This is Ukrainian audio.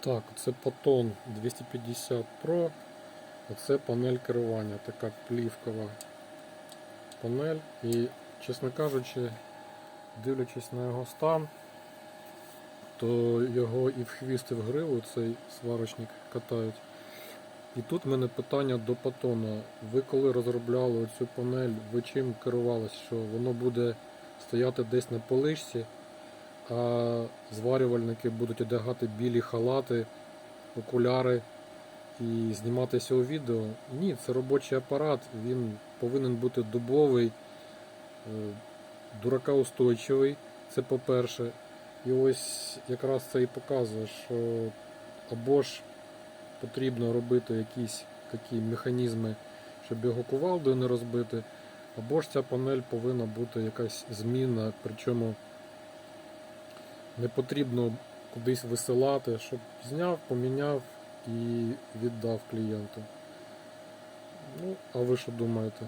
Так, це Patton 250 Pro. Оце панель керування, така плівкова панель. І, чесно кажучи, дивлячись на його стан, то його і в хвіст, і в гриву цей сварочник катають. І тут в мене питання до Патона. Ви коли розробляли цю панель, ви чим керувались, що воно буде стояти десь на поличці, а зварювальники будуть одягати білі халати, окуляри і зніматися у відео? Ні, це робочий апарат, він повинен бути дубовий, е, дуракоустойчивий, це по-перше. І ось якраз це і показує, що або ж потрібно робити якісь такі механізми, щоб його кувалдою не розбити, або ж ця панель повинна бути якась змінна, причому не потрібно кудись висилати, щоб зняв, поміняв і віддав клієнту. Ну, а ви що думаєте?